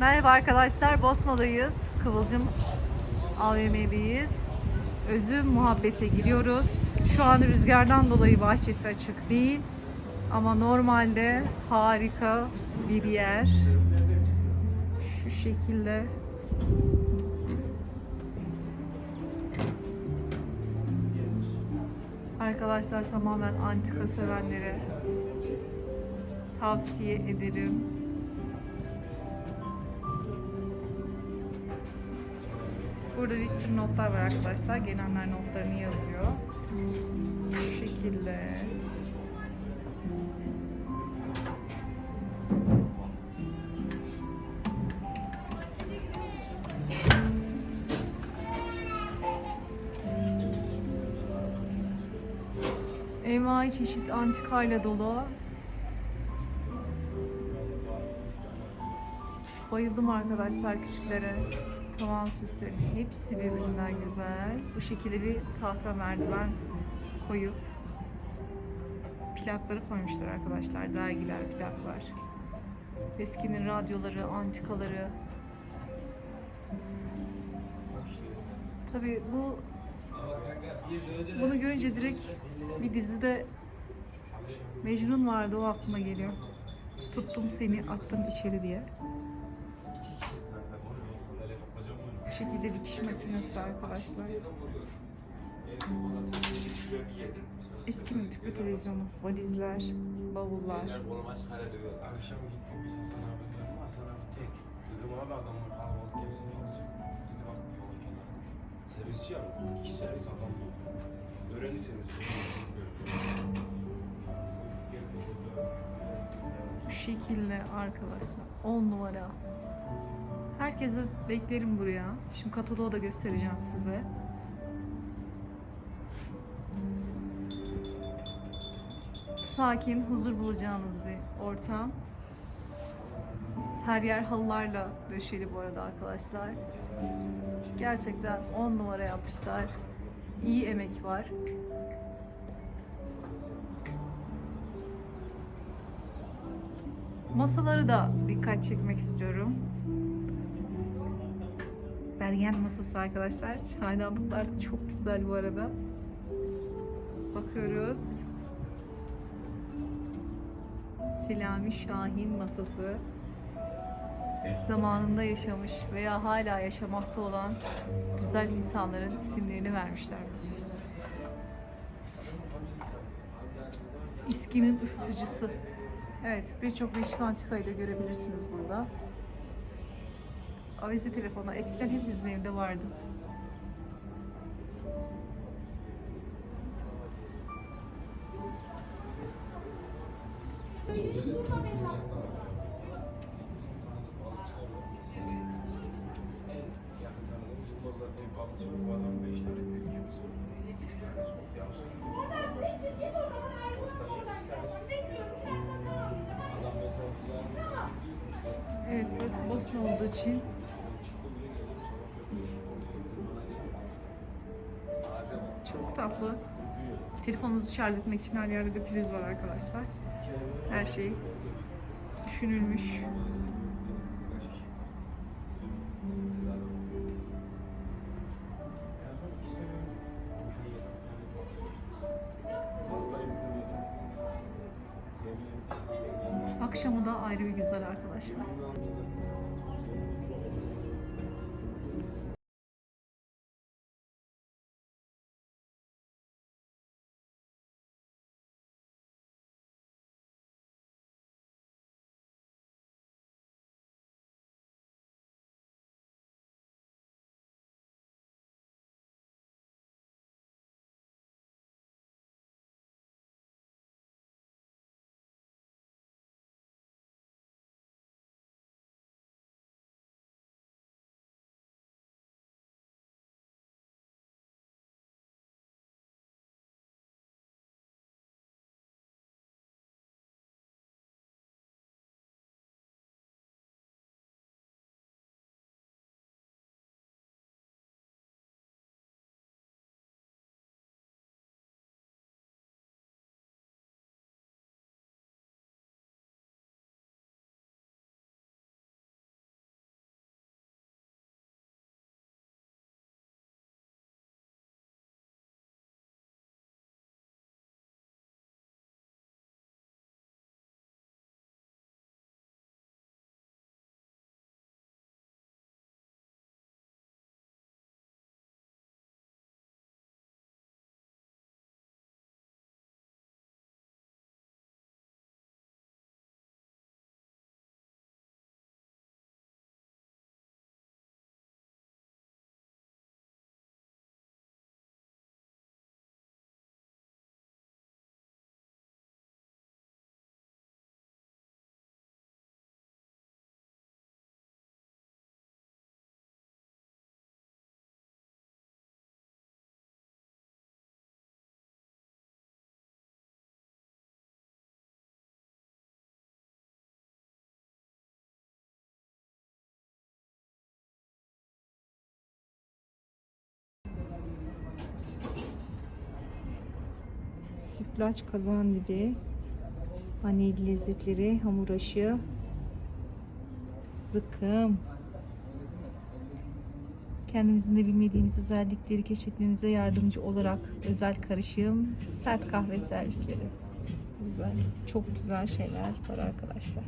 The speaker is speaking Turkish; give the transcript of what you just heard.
Merhaba arkadaşlar, Bosna'dayız. Kıvılcım AVM'deyiz. Özüm muhabbete giriyoruz. Şu an rüzgardan dolayı bahçesi açık değil. Ama normalde harika bir yer. Şu şekilde. Arkadaşlar tamamen antika sevenlere tavsiye ederim. Burada bir sürü notlar var arkadaşlar. Gelenler notlarını yazıyor. Şu şekilde. Envai çeşit antikayla dolu. Bayıldım arkadaşlar küçüklere. Tavan süslerinin hepsi birbirinden güzel. Bu şekilde bir tahta merdiven koyup plakları koymuşlar arkadaşlar. Dergiler, plaklar. Eskinin radyoları, antikaları. Tabii bu bunu görünce direkt bir dizide Mecnun vardı o aklıma geliyor. Tuttum seni attım içeri diye. Bu şekilde dikiş makinesi arkadaşlar. Eskinin tüplü televizyonu, valizler, bavullar. Akşam gittim biz Hasan abi diyorum. Hasan abi tek. Dedim abi adamlar kahvaltı yesin ne olacak? Dedi bak yol kenarı. Servisçi ya. İki servis adam bu. Öğrenci servisi. Bu şekilde arkadaşlar. 10 numara. Herkesi beklerim buraya. Şimdi kataloğu da göstereceğim size. Sakin, huzur bulacağınız bir ortam. Her yer halılarla döşeli bu arada arkadaşlar. Gerçekten 10 numara yapmışlar. İyi emek var. Masaları da dikkat çekmek istiyorum. Bergen masası arkadaşlar. Çaydanlıklar da çok güzel bu arada. Bakıyoruz. Selami Şahin masası. Zamanında yaşamış veya hala yaşamakta olan güzel insanların isimlerini vermişler bize. İSKİ'nin ısıtıcısı. Evet, birçok değişik antikayı da görebilirsiniz burada. Avize telefonu eskiden hepimizin evde vardı. Yılmaz'la ev kapısı bu adam çok tatlı. Telefonunuzu şarj etmek için her yerde de priz var arkadaşlar. Her şey düşünülmüş. Akşamı da ayrı bir güzel arkadaşlar. Sütlaç, kazan dibi, vanilya lezzetleri, hamur aşı, zıkkım. Kendimizin de bilmediğimiz özellikleri keşfetmemize yardımcı olarak özel karışım, sert kahve servisleri. Güzel, çok güzel şeyler var arkadaşlar.